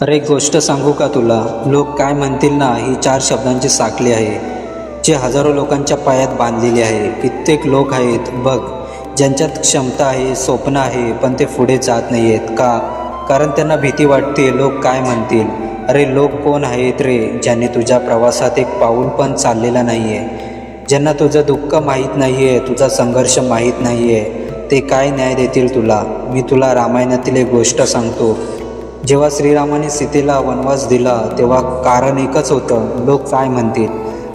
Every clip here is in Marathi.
अरे एक गोष्ट सांगू का तुला? लोक काय म्हणतील ना ही चार शब्दांची साखळी आहे. जे हजारो लोकांच्या पायात बांधलेली आहे. कित्येक लोक आहेत बघ. ज्यांच्यात क्षमता आहे स्वप्न आहे पण ते पुढे जात नाही आहेत का? कारण त्यांना भीती वाटते लोक काय म्हणतील? अरे लोक कोण आहेत रे ज्यांनी तुझ्या प्रवासात एक पाऊल पण चाललेला नाही आहे ज्यांना तुझं दुःख माहीत नाही आहे तुझा संघर्ष माहीत नाही आहे ते काय न्याय देतील तुला? मी तुला रामायणातील एक गोष्ट सांगतो. जेव्हा श्रीरामाने सीतेला वनवास दिला तेव्हा कारण एकच होतं लोक काय म्हणतील?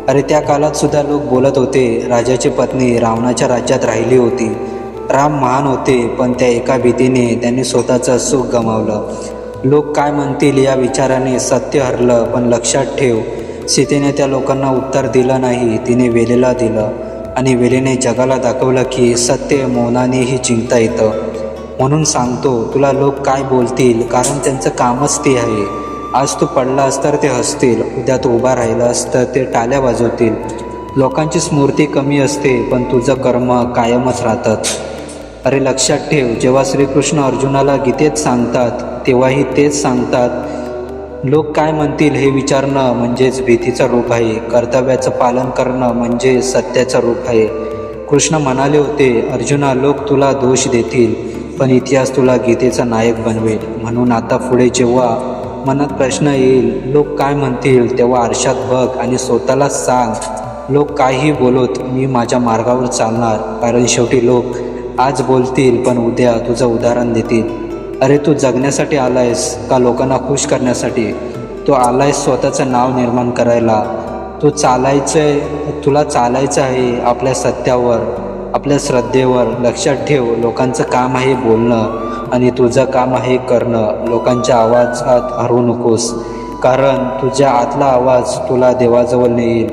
अरे त्या काळात सुद्धा लोक बोलत होते राजाची पत्नी रावणाच्या राज्यात राहिली होती. राम महान होते पण त्या एका भीतीने त्यांनी स्वतःचं सुख गमावलं. लोक काय म्हणतील या विचाराने सत्य हरलं पण लक्षात ठेव सीतेने त्या लोकांना उत्तर दिलं नाही तिने वेलेला दिलं. आणि वेलेने जगाला दाखवलं की सत्य मौनानेही जिंकता येतं. म्हणून सांगतो तुला लोक काय बोलतील? कारण त्यांचं कामच ते आहे. आज तू पडलास तर ते हसतील. उद्या तू उभा राहिलास तर ते टाल्या वाजवतील. लोकांची स्मृती कमी असते पण तुझं कर्म कायमच राहतात. अरे लक्षात ठेव जेव्हा श्रीकृष्ण अर्जुनाला गीतेत सांगतात तेव्हाही तेच सांगतात. लोक काय म्हणतील हे विचारणं म्हणजेच भीतीचं रूप आहे. कर्तव्याचं पालन करणं म्हणजे सत्याचं रूप आहे. कृष्ण म्हणाले होते अर्जुना लोक तुला दोष देतील. पण इतिहास तुला गीतेचा नायक बनवेल. म्हणून आता पुढे जेव्हा मनात प्रश्न येईल लोक काय म्हणतील तेव्हा आरशात बघ आणि स्वतःला सांग. लोक काहीही बोलत मी माझ्या मार्गावर चालणार. कारण शेवटी लोक आज बोलतील पण उद्या तुझं उदाहरण देतील. अरे तू जगण्यासाठी आलायस का लोकांना खुश करण्यासाठी? तू आलायस स्वतःचं नाव निर्माण करायला. तू चालायचं आहे तुला चालायचं आहे आपल्या सत्यावर. आपल्या श्रद्धेवर लक्षात ठेव लोकांचं काम आहे बोलणं आणि तुझं काम आहे करणं. लोकांच्या आवाजात हरवू नकोस कारण तुझ्या आतला आवाज तुला देवाजवळ नेईल.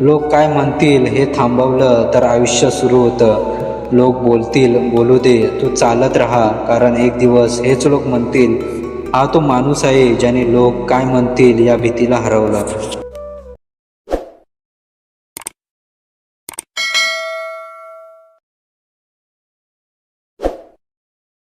लोक काय म्हणतील हे थांबवलं तर आयुष्य सुरू होतं. लोक बोलतील बोलू दे तू चालत राहा कारण एक दिवस हेच लोक म्हणतील हा तो माणूस आहे ज्याने लोक काय म्हणतील या भीतीला हरवलं.